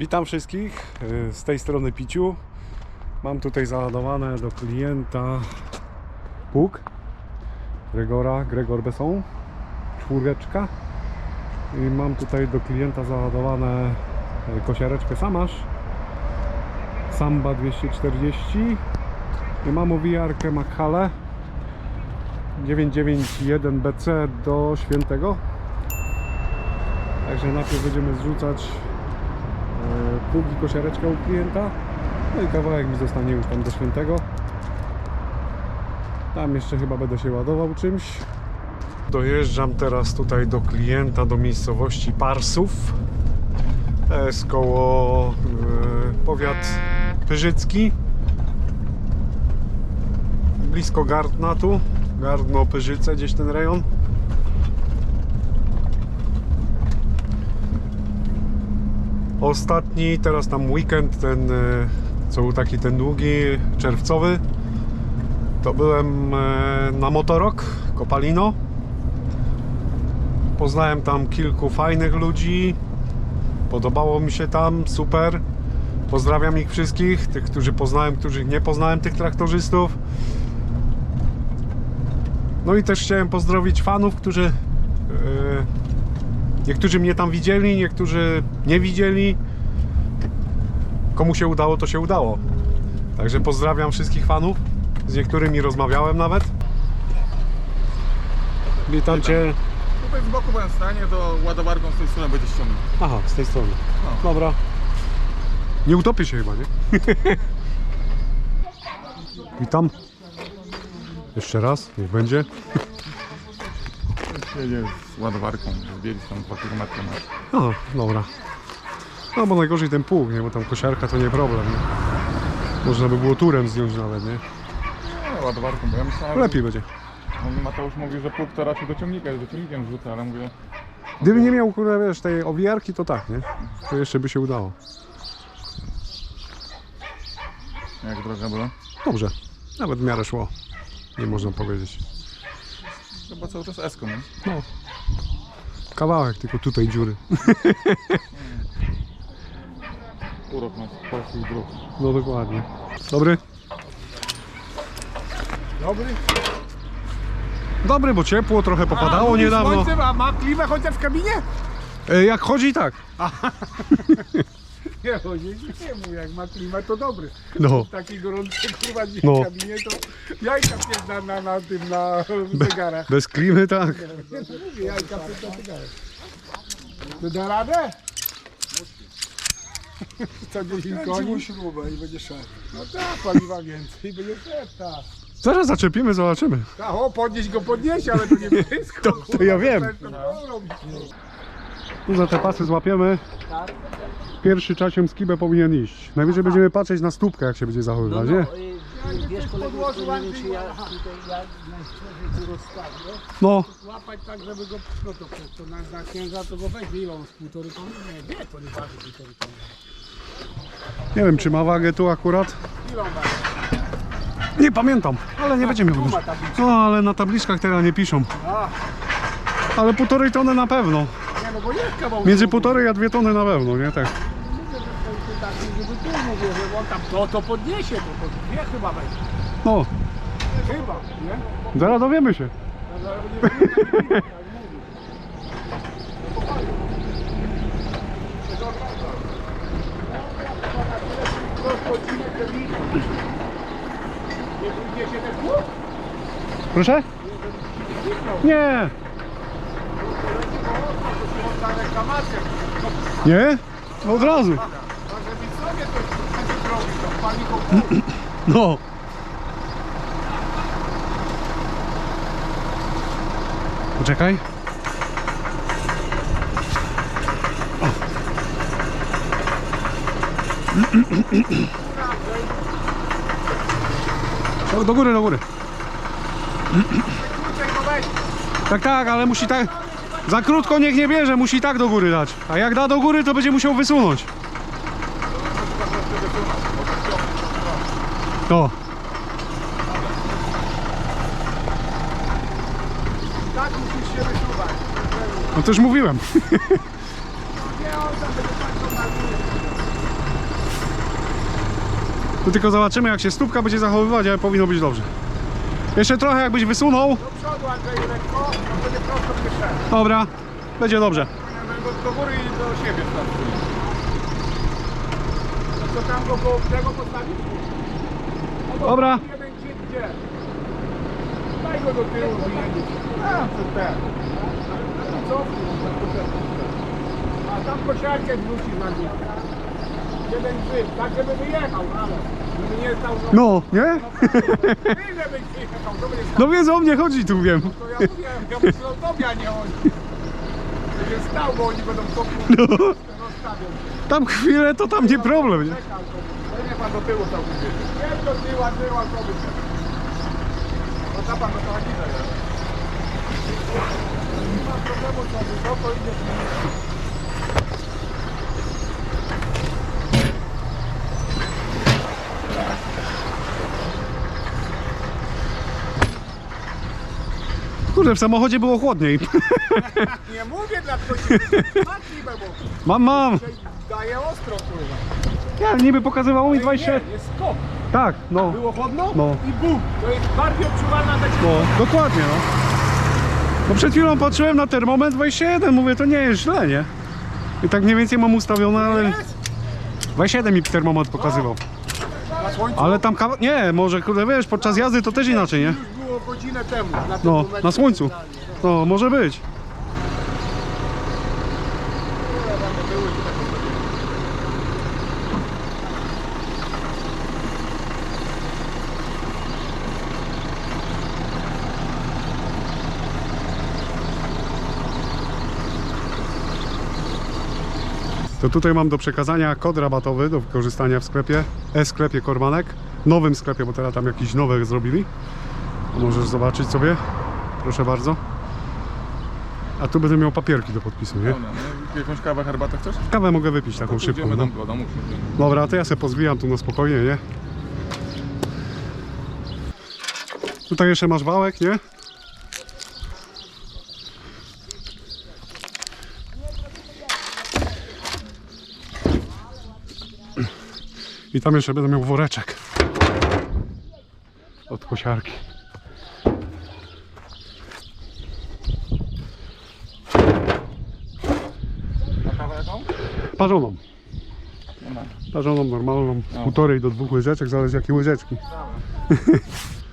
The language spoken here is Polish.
Witam wszystkich y, z tej strony Piciu. Mam tutaj załadowane do klienta pług Gregora, Gregor Besson, czwóreczka. I mam tutaj do klienta załadowane y, kosiareczkę Samasz Samba 240 i mam owijarkę Makhale 991 BC do Świętego. Także najpierw będziemy zrzucać e, pług i kosiareczkę u klienta. No i kawałek mi zostanie już tam do świętego. Tam jeszcze chyba będę się ładował czymś. Dojeżdżam teraz tutaj do klienta, do miejscowości Parsów. Jest koło e, powiat Pyrzycki. Blisko Gardna tu. Gardno, Pyrzyce, gdzieś ten rejon. Ostatni, teraz tam weekend, ten e, co był taki ten długi, czerwcowy, to byłem e, na Motorok, Kopalino. Poznałem tam kilku fajnych ludzi. Podobało mi się tam, super. Pozdrawiam ich wszystkich, tych, którzy poznałem, których nie poznałem, tych traktorzystów. No i też chciałem pozdrowić fanów, którzy e, Niektórzy mnie tam widzieli, niektórzy nie widzieli. Komu się udało, to się udało. Także pozdrawiam wszystkich fanów. Z niektórymi rozmawiałem nawet. Witam Cię. Tutaj z boku byłem w stanie, to ładowarką z tej strony będzie ściągnął. Aha, z tej strony. Dobra. Nie utopię się chyba, nie? Witam. Jeszcze raz, niech będzie. Jedzie z ładowarką, zbiegli tam 2 km na Aha, dobra. No bo najgorzej ten pług, nie? Bo tam kosiarka to nie problem, nie? Można by było turem zdjąć nawet, nie? no, ładowarką, bo ja myślałem, Lepiej będzie. że Mateusz mówił, że pług to raczej do ciągnika, do ciągnikiem wrzuca, ale mówię, Gdyby nie miał, kurde, wiesz, tej owijarki, to tak, nie? To jeszcze by się udało. jak droga była. Dobrze. Nawet w miarę szło. Nie można powiedzieć. Chyba cały czas eską, nie? No. Kawałek, tylko tutaj dziury. Urok nas polskich dróg. No dokładnie. Dobry? Dobry. Dobry, bo ciepło, trochę popadało A, niedawno. Słońce, a ma klimę chociaż w kabinie? E, Jak chodzi, tak. Nie, chodzi, nie mów, jak ma klimę to dobry. No. Taki gorący kurwa dziś No. w kabinie to jajka piękna na, na tym, na zegarach. Bez klimy, tak. Nie, to mówię, jajka piękna na zegarach. To da radę? Co 10 koni? śrubę i będzie szedł. No tak, paliwa więcej, będzie szedł, tak. Zaraz zaczepimy, zobaczymy. Tak, o, podnieść go podniesie, ale to nie wszystko. to ja wiem. To, to robić. Tu za te pasy złapiemy. Pierwszy czasem skibę powinien iść. Najwyżej będziemy patrzeć na stópkę, jak się będzie zachowywać, nie? y, Wiesz kolego, to nie wiem czy ja tutaj ja najszerzej tu rozstawię. No, Łapać tak, żeby go, no to, to, to na, na ciężar to go weźmie, ile on z półtorej tony? Nie, wie, to nie waży półtorej tony. nie wiem, czy ma wagę tu akurat. Ile on waży? Nie pamiętam, ale nie będziemy tabliczkę. No, ale na tabliczkach teraz nie piszą. A, Ale półtorej tony na pewno. nie no bo jest kawał. Między półtorej a dwie tony na pewno, nie? Tak. Mówię, że to jest taki, żeby tu mówię, że on tam to, to podniesie, to, to dwie chyba weźmie. No, Chyba, nie? zaraz dowiemy się. Nie wiem, jak mówię, jak mówię. Nie pójdzie się ten pług? Proszę? Nie. Reklamację. Nie? No od razu. A będzie No. Poczekaj. O. Do góry, do góry. Tak, tak, ale musi tak. Za krótko niech nie bierze, musi tak do góry dać. A jak da do góry, to będzie musiał wysunąć. O. Tak musisz się wysuwać. No mówiłem. Patrzył na górę. Tu tylko zobaczymy jak się stópka będzie zachowywać, ale powinno być dobrze. Jeszcze trochę jakbyś wysunął. Do przodu Andrzej lekko, to będzie prosto. Dobra, będzie dobrze. Do, do góry i do siebie co tam go koło tego postawić? To Dobra. Jeden gdzie, gdzie? Daj go do tyłu. A, to ten. Co? A tam kosiarkę wrzucisz na górę. Jeden grzyb, tak żeby wyjechał, ale żeby nie stał no. No, nie? Ty żeby wyjechał, to będzie stał. No więc o mnie chodzi tu, wiem. To ja mówiłem, ja myślę o tobie, a nie o nich. Będzie stał, bo oni będą kopły. No. Rozstawią się. Tam chwilę to tam nie problem, nie? Pan do tyłu do tyła, to pan do Nie ma problemu, idzie. Kurde, w samochodzie było chłodniej. Nie mówię dla kogoś, Mam, mam. Daje ostro pływa. Ja niby pokazywało mi Nie, 20. jest skok. Tak, no. Było chłodno No. i bum. To jest bardziej odczuwalna tak No, dokładnie, no. No przed chwilą patrzyłem na termometr 21, mówię, to nie jest źle, nie? I tak mniej więcej mam ustawione, ale jest. 27 mi termometr pokazywał. Na słońcu Ale tam kawa... Nie, może, kurde, wiesz, podczas jazdy to też inaczej, nie? już było godzinę temu. Na tym No, momencie na słońcu. No, może być. To tutaj mam do przekazania kod rabatowy do wykorzystania w sklepie, e-sklepie Kormanek. Nowym sklepie, bo teraz tam jakiś nowe zrobili. Możesz zobaczyć sobie. Proszę bardzo. A tu będę miał papierki do podpisu, nie? Dobra, no, jakąś kawę, herbatę chcesz? Kawę mogę wypić taką To szybką. No. do domu. Dobra, to ja sobie pozwijam tu na spokojnie, nie? Tutaj jeszcze masz wałek, nie? I tam jeszcze będę miał woreczek od kosiarki. Parzoną. Parzoną, normalną, z półtorej do dwóch łyżeczek, zależy jakie łyżeczki.